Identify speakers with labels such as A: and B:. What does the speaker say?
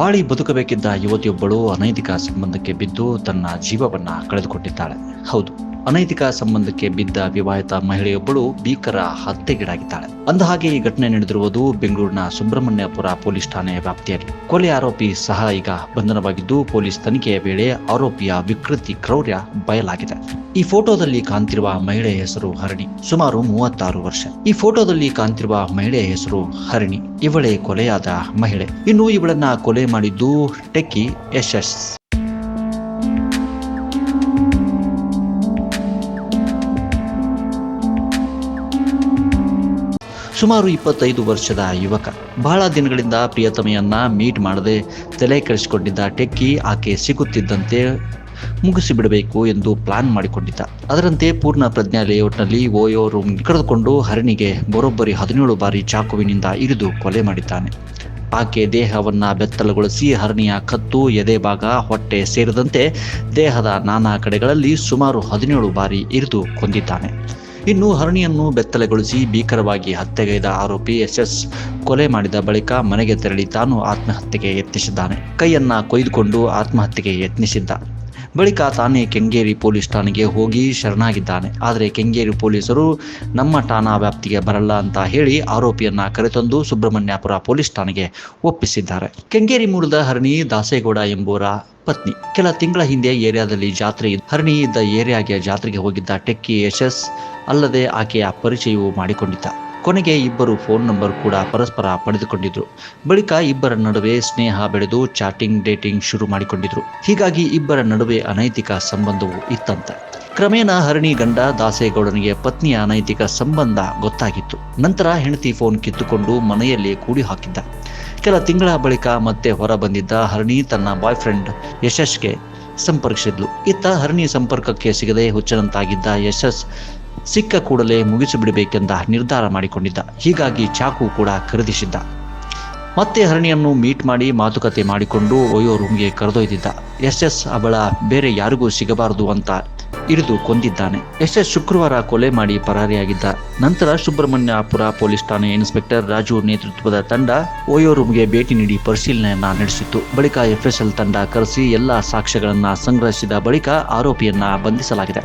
A: ಬಾಳಿ ಬದುಕಬೇಕಿದ್ದ ಯುವತಿಯೊಬ್ಬಳು ಅನೈತಿಕ ಸಂಬಂಧಕ್ಕೆ ಬಿದ್ದು ತನ್ನ ಜೀವವನ್ನ ಕಳೆದುಕೊಂಡಿದ್ದಾಳೆ ಹೌದು. ಅನೈತಿಕ ಸಂಬಂಧಕ್ಕೆ ಬಿದ್ದ ವಿವಾಹಿತ ಮಹಿಳೆಯೊಬ್ಬಳು ಭೀಕರ ಹತ್ಯೆಗೀಡಾಗಿದ್ದಾಳೆ. ಅಂದಹಾಗೆ ಈ ಘಟನೆ ನಡೆದಿರುವುದು ಬೆಂಗಳೂರಿನ ಸುಬ್ರಹ್ಮಣ್ಯಪುರ ಪೊಲೀಸ್ ಠಾಣೆಯ ವ್ಯಾಪ್ತಿಯಲ್ಲಿ. ಕೊಲೆ ಆರೋಪಿ ಸಹ ಈಗ ಬಂಧನವಾಗಿದ್ದು ಪೊಲೀಸ್ ತನಿಖೆಯ ವೇಳೆ ಆರೋಪಿಯ ವಿಕೃತಿ ಕ್ರೌರ್ಯ ಬಯಲಾಗಿದೆ. ಈ ಫೋಟೋದಲ್ಲಿ ಕಾಣ್ತಿರುವ ಮಹಿಳೆಯ ಹೆಸರು ಹರಣಿ, ಸುಮಾರು ಮೂವತ್ತಾರು ವರ್ಷ. ಈ ಫೋಟೋದಲ್ಲಿ ಕಾಣ್ತಿರುವ ಮಹಿಳೆಯ ಹೆಸರು ಹರಿಣಿ, ಇವಳೇ ಕೊಲೆಯಾದ ಮಹಿಳೆ. ಇನ್ನು ಇವಳನ್ನ ಕೊಲೆ ಮಾಡಿದ್ದು ಟೆಕ್ಕಿ ಯಶಸ್. ಸುಮಾರು ಇಪ್ಪತ್ತೈದು ವರ್ಷದ ಯುವಕ. ಬಹಳ ದಿನಗಳಿಂದ ಪ್ರಿಯತಮೆಯನ್ನ ಮೀಟ್ ಮಾಡದೆ ತಲೆ ಕೆಡಿಸಿಕೊಂಡಿದ್ದ ಟೆಕ್ಕಿ ಆಕೆ ಸಿಗುತ್ತಿದ್ದಂತೆ ಮುಗಿಸಿ ಬಿಡಬೇಕು ಎಂದು ಪ್ಲಾನ್ ಮಾಡಿಕೊಂಡಿದ್ದ. ಅದರಂತೆ ಪೂರ್ಣ ಪ್ರಜ್ಞಾ ಲೇಔಟ್ನಲ್ಲಿ ಓಯೋ ರೂಮ್ ಕರೆದುಕೊಂಡು ಹರಣಿಗೆ ಬರೋಬ್ಬರಿ ಹದಿನೇಳು ಬಾರಿ ಚಾಕುವಿನಿಂದ ಇರಿದು ಕೊಲೆ ಮಾಡಿದ್ದಾನೆ. ಆಕೆ ದೇಹವನ್ನು ಬೆತ್ತಲಗೊಳಿಸಿ ಹರಣಿಯ ಕತ್ತು, ಎದೆ ಭಾಗ, ಹೊಟ್ಟೆ ಸೇರಿದಂತೆ ದೇಹದ ನಾನಾ ಕಡೆಗಳಲ್ಲಿ ಸುಮಾರು ಹದಿನೇಳು ಬಾರಿ ಇರಿದು ಕೊಂದಿದ್ದಾನೆ. ಇನ್ನು ಹರಣಿಯನ್ನು ಬೆತ್ತಲೆಗೊಳಿಸಿ ಭೀಕರವಾಗಿ ಹತ್ಯೆಗೈದ ಆರೋಪಿ ಎಸ್ ಎಸ್ ಕೊಲೆ ಮಾಡಿದ ಬಳಿಕ ಮನೆಗೆ ತೆರಳಿ ತಾನು ಆತ್ಮಹತ್ಯೆಗೆ ಯತ್ನಿಸಿದ್ದಾನೆ. ಕೈಯನ್ನ ಕೊಯ್ದುಕೊಂಡು ಆತ್ಮಹತ್ಯೆಗೆ ಯತ್ನಿಸಿದ್ದ. ಬಳಿಕ ತಾನೇ ಕೆಂಗೇರಿ ಪೊಲೀಸ್ ಠಾಣೆಗೆ ಹೋಗಿ ಶರಣಾಗಿದ್ದಾನೆ. ಆದರೆ ಕೆಂಗೇರಿ ಪೊಲೀಸರು, ನಮ್ಮ ಠಾಣಾ ವ್ಯಾಪ್ತಿಗೆ ಬರಲ್ಲ ಅಂತ ಹೇಳಿ ಆರೋಪಿಯನ್ನ ಕರೆತಂದು ಸುಬ್ರಹ್ಮಣ್ಯಪುರ ಪೊಲೀಸ್ ಠಾಣೆಗೆ ಒಪ್ಪಿಸಿದ್ದಾರೆ. ಕೆಂಗೇರಿ ಮೂಲದ ಹರಣಿ ದಾಸೇಗೌಡ ಎಂಬುವರ ಪತ್ನಿ. ಕೆಲ ತಿಂಗಳ ಹಿಂದೆ ಏರಿಯಾದಲ್ಲಿ ಜಾತ್ರೆ ಹರಣಿ ಇದ್ದ ಏರಿಯಾಗೆ ಜಾತ್ರೆಗೆ ಹೋಗಿದ್ದ ಟೆಕ್ಕಿ ಯಶಸ್ ಅಲ್ಲದೆ ಆಕೆಯ ಪರಿಚಯವು ಮಾಡಿಕೊಂಡಿದ್ದ. ಕೊನೆಗೆ ಇಬ್ಬರು ಫೋನ್ ನಂಬರ್ ಕೂಡ ಪರಸ್ಪರ ಪಡೆದುಕೊಂಡಿದ್ರು. ಬಳಿಕ ಇಬ್ಬರ ನಡುವೆ ಸ್ನೇಹ ಬೆಳೆದು ಚಾಟಿಂಗ್, ಡೇಟಿಂಗ್ ಶುರು ಮಾಡಿಕೊಂಡಿದ್ರು. ಹೀಗಾಗಿ ಇಬ್ಬರ ನಡುವೆ ಅನೈತಿಕ ಸಂಬಂಧವು ಇತ್ತಂತೆ. ಕ್ರಮೇಣ ಹರಣಿ ಗಂಡ ದಾಸೇಗೌಡನಿಗೆ ಪತ್ನಿಯ ಅನೈತಿಕ ಸಂಬಂಧ ಗೊತ್ತಾಗಿತ್ತು. ನಂತರ ಹೆಂಡತಿ ಫೋನ್ ಕಿತ್ತುಕೊಂಡು ಮನೆಯಲ್ಲಿ ಕೂಡಿ ಹಾಕಿದ್ದ. ಕೆಲ ತಿಂಗಳ ಬಳಿಕ ಮತ್ತೆ ಹೊರ ಬಂದಿದ್ದ ಹರಣಿ ತನ್ನ ಬಾಯ್ ಫ್ರೆಂಡ್ ಯಶಸ್ಗೆ ಸಂಪರ್ಕಿಸಿದ್ಲು. ಇತ್ತ ಹರಣಿ ಸಂಪರ್ಕಕ್ಕೆ ಸಿಗದೆ ಹುಚ್ಚನಂತಾಗಿದ್ದ ಯಶಸ್ ಸಿಕ್ಕ ಕೂಡಲೇ ಮುಗಿಸಿಬಿಡಬೇಕೆಂದ ನಿರ್ಧಾರ ಮಾಡಿಕೊಂಡಿದ್ದ. ಹೀಗಾಗಿ ಚಾಕು ಕೂಡ ಖರೀದಿಸಿದ್ದ. ಮತ್ತೆ ಹರಣಿಯನ್ನು ಮೀಟ್ ಮಾಡಿ ಮಾತುಕತೆ ಮಾಡಿಕೊಂಡು ಒಯ್ಯೋ ರೂಮ್ಗೆ ಕರೆದೊಯ್ದಿದ್ದ. ಎಸ್ ಎಸ್ ಅವಳ ಬೇರೆ ಯಾರಿಗೂ ಸಿಗಬಾರದು ಅಂತ ಇರಿದು ಕೊಂದಿದ್ದಾನೆ. ಎಸ್ ಎಸ್ ಶುಕ್ರವಾರ ಕೊಲೆ ಮಾಡಿ ಪರಾರಿಯಾಗಿದ್ದ ನಂತರ ಸುಬ್ರಹ್ಮಣ್ಯಪುರ ಪೊಲೀಸ್ ಠಾಣೆ ಇನ್ಸ್ಪೆಕ್ಟರ್ ರಾಜು ನೇತೃತ್ವದ ತಂಡ ಓಯೋ ರೂಮ್ಗೆ ಭೇಟಿ ನೀಡಿ ಪರಿಶೀಲನೆಯನ್ನ ನಡೆಸಿತ್ತು. ಬಳಿಕ ಎಫ್ಎಸ್ಎಲ್ ತಂಡ ಕರೆಸಿ ಎಲ್ಲಾ ಸಾಕ್ಷ್ಯಗಳನ್ನ ಸಂಗ್ರಹಿಸಿದ ಬಳಿಕ ಆರೋಪಿಯನ್ನ ಬಂಧಿಸಲಾಗಿದೆ.